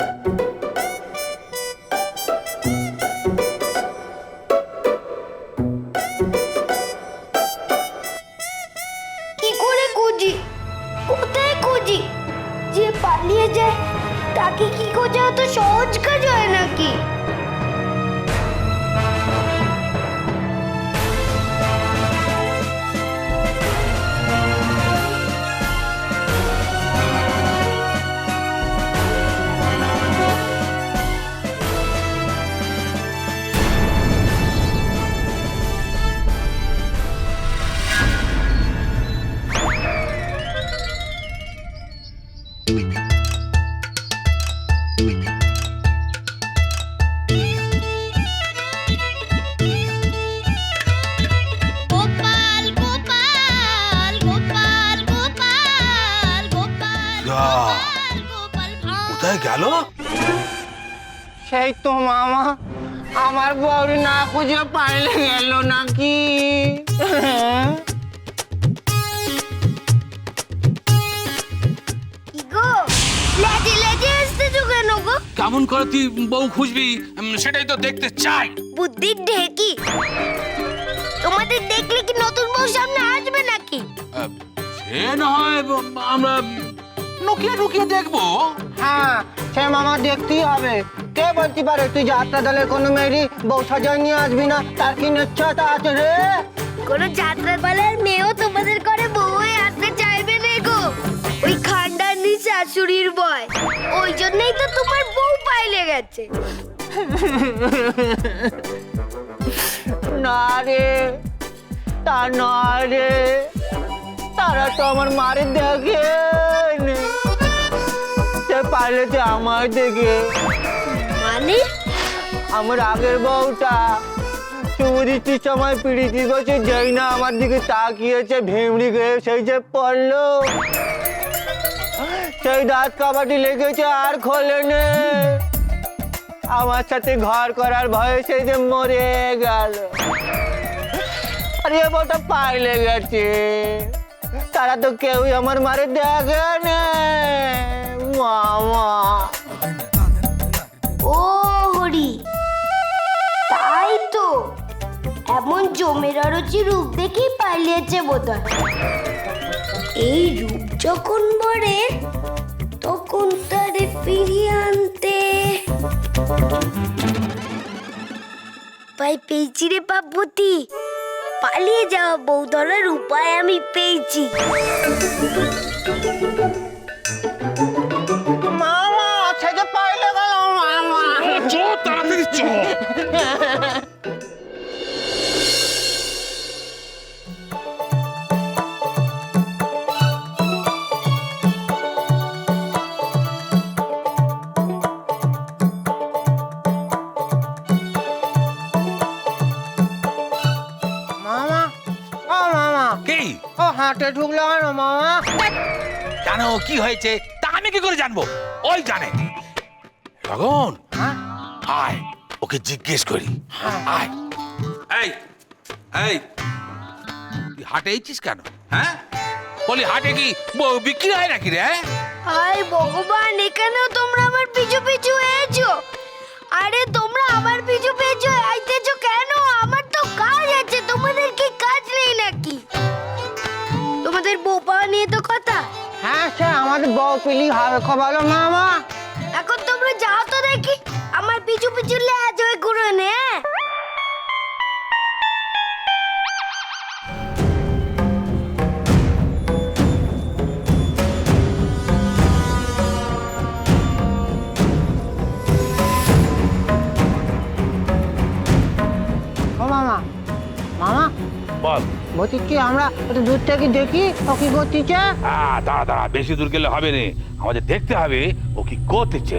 কি যা, কোথায় গেল? সেই তো মামা আমার বউরি না খুঁজে পাইলে গেল নাকি? কেমন করে তুই বউ খুঁজবি? সেটাই তো দেখতে চাই। বুদ্ধির ঢেকি। তোমাদের দেখলে কি নতুন বউ সামনে আসবে নাকি? সে না হয় আমরা লুকিয়ে লুকিয়ে দেখব। হ্যাঁ সে মামা দেখতেই হবে। কে বলতে পারে তুই যাত্রা দলের কোনো মেয়েরই বউ সাজায় নিয়ে আসবি না? তার কি নিশ্চয়তা আছে রে? কোনো যাত্রা পালার মেয়েও তোমাদের করে বউ হয়ে আসতে চাইবে না গো। ওই খান্ডানি শাশুড়ির বয়। ওই জন্যই তো তোমার বউ পাইলে গেছে। না রে তা নয় রে। তারা তো আমার মারে দেখে সে পারলে আমার দেখে মানে? আমার আগের বউটা শুভদৃষ্টির সময় পিড়িতি গেছে যেই না আমার দিকে তাকিয়েছে ভেমড়ি গিয়ে সেই যে পড়ল। সেই দাঁত কাবাটি লেগেছে আর খোলে আমার সাথে ঘর করার ভয়ে সেই যে মরে গেল। আর বউটা পাইলে গেছে। তারা তো কেউই আমার মারে দেখে নে। মামা ও হরি, তাই তো। এমন জমের অরুচি রূপ দেখেই পালিয়েছে বোধহয়। এই রূপ যখন মরে তখন তারে ফিরিয়ে আনতে। পাই পেয়েছি রে পাপতি পালিয়ে যাওয়া ধরার উপায় আমি পেয়েছি। তাড়াতাড়ি মামা ও মামা কি? ও হাটে ঢুকলো কেন মামা কেন কি হয়েছে? তা আমি কি করে জানব? ওই জানে। রগন। হ্যাঁ? আয় ওকে জিজ্ঞেস করি। আয়। এই এই তুই হাটে এইছিস কেন? হ্যাঁ? বলি হাটে কি বউ বিক্রি হয় নাকি রে হায়? ভগবান এখানেও তোমরা আমার পিছু পিছু এসো আরে তোমরা আমার পিছু পিছু আইতেছো কেন? আমার তো কাজ আছে তোমাদের কি কাজ নেই নাকি? তোমাদের বউ পাওয়া নিয়ে তো কথা। হ্যাঁ সে আমাদের বউ পিলি হবে খবর মামা এখন তোমরা যাও তো দেখি আমার পিছু পিছু লেজ বল আমরা একটু দূর থেকে দেখি? ও কি করতেছে? দাঁড়া দাঁড়া, বেশি দূর গেলে হবে না। আমাদের দেখতে হবে ও কি করতেছে।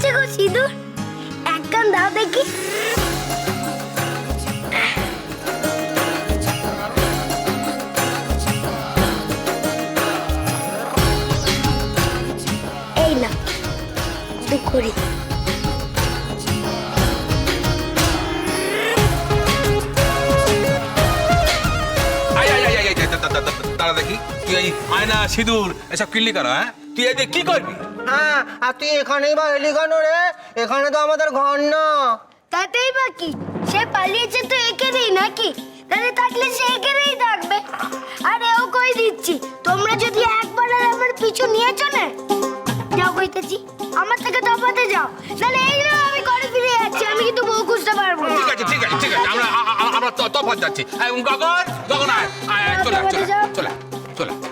হয়েছে গো সিঁদুর এক কান দাও দেখি এই না দেখি তুই এই আয়না সিঁদুর এসব কিনলি কেন হ্যাঁ তুই এতে কি করবি হ্যাঁ আর তুই এখানেই বা এলি কেন রে? এখানে তো আমাদের ঘর না। তাতেই বাকি সে পালিয়েছে তো এখানেই নাকি? তাহলে থাকলে সে এখানেই থাকবে। আর এও কই দিচ্ছি? তোমরা যদি একবার আর আমার পিছু নিয়েছো না যাও কইতেছি। আমার থেকে তফাতে যাও। নাহলে এই না আমি ঘরে ফিরে যাচ্ছি। আমি কিন্তু বউ খুঁজতে পারব না। ঠিক আছে ঠিক আছে ঠিক আছে। আমরা আ- আ- আমরা তো তফাৎ যাচ্ছি। এই, গগন গগন আয়। আয় আয়, চলে আয়, চলে আয়, চলে আয়, চলে আয়।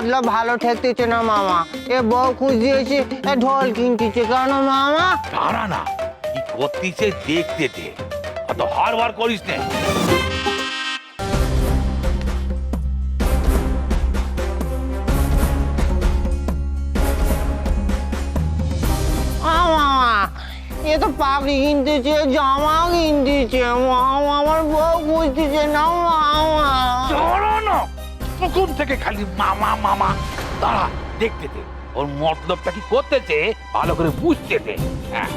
এর মতলব ভালো ঠেকতেছে না মামা। এ বউ খুঁজ দিয়েছে এ ঢোল কিনতেছে কেন মামা? দাঁড়া না কি করতিছে দেখতে দে। অত হার বার করিস না। আ মামা এ তো পাখি কিনতেছে জামা কিনতেছে মামা আমার বউ খুঁজতেছে না মামা। তখন থেকে খালি মামা মামা দাঁড়া দেখতে দে। ওর মতলবটা কি করতেছে? ভালো করে বুঝতে দে হ্যাঁ।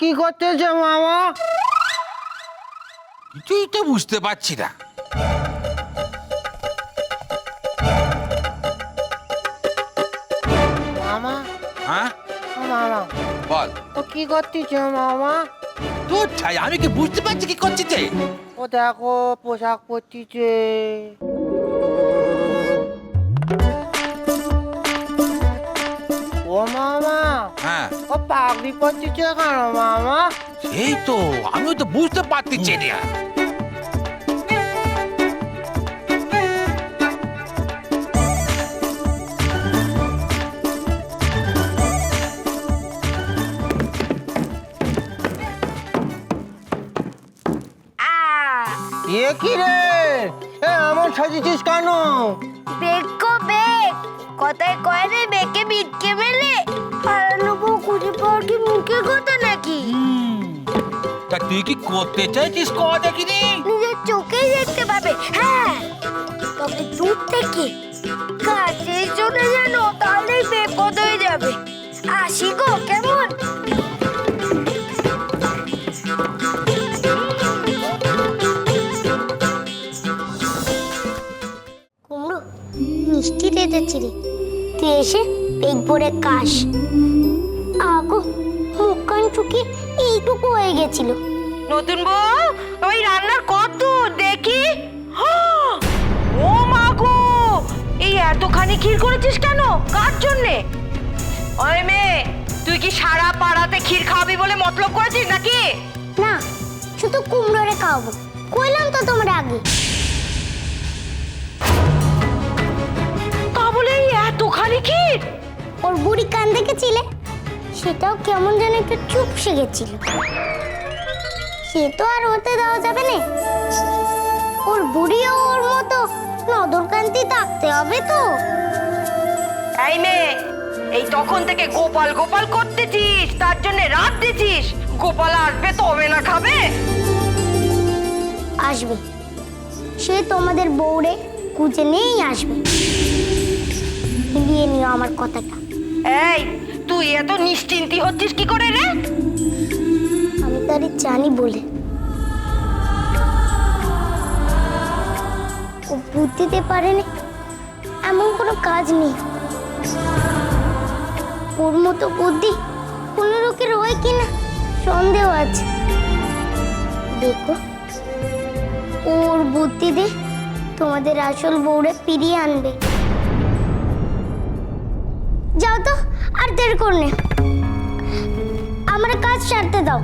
কি করতেছে মামা? কিছুই তো বুঝতে পারছি না। মামা? হ্যাঁ? ও মামা। বল। ও কি করতেছে মামা? তো ছাই আমি কি বুঝতে পারছি কি করছিস ও দেখো পোশাক পরতিছে। ও পাগড়ি পরতিছে কেন মামা এই তো আমিও তো বুঝতে পারতেছি না আহ এ কি রে এ এমন সাজিছিস কেন? বেকো বেক। কথায় কয় রে বেকে বিটকে মেলে। হারানো তুই কি করতে চাইছিস নিজের দেখতে পাবে হ্যাঁ। তবে দূর থেকে কাছে চলে যেন তাহলেই হয়ে যাবে। আসি গো, কেমন? কুমড়ো, মিষ্টি রেঁধেছি রে। তুই এসে পেট ভরে কাশ আগো মুখ কান চুকি এইটুকু হয়ে গেছিল। নতুন বউ? ওই রান্নার কত? দেখি! ও মা গো! এই এতখানি ক্ষীর করেছিস কেন? কার জন্যে? ওই মেয়ে তুই কি সারা পাড়াতে ক্ষীর খাওয়াবি বলে মতলব করেছিস নাকি? না শুধু কুমড়োরে খাওয়াবো। কইলাম তো তোমার আগে। তা বলে এই এতখানি ক্ষীর? ওর বুড়ি কান দেখেছিলে? সেটাও কেমন যেন একটু চুপ গেছিল। সে তো আর হতে দেওয়া যাবে না। ওর বুড়িও ওর মতো নদরকান্তি থাকতে হবে তো। এই মেয়ে এই তখন থেকে গোপাল গোপাল করতেছিস তার জন্য রাত দিছিস। গোপাল আসবে তবে না খাবে? আসবে। সে তোমাদের বউরে খুঁজে নিয়েই আসবে। মিলিয়ে নিও আমার কথাটা। এই তুই এত নিশ্চিন্তি হচ্ছিস কি করে রে? তারই জানি বলে। ও বুদ্ধিতে পারেনি এমন কোনো কাজ নেই। ওর মতো বুদ্ধি কোনো লোকের হয় কিনা সন্দেহ আছে। দেখো, ওর বুদ্ধি দিয়ে তোমাদের আসল বউরে ফিরিয়ে আনবে। যাও তো, আর দেরি করনে আমার কাজ সারতে দাও।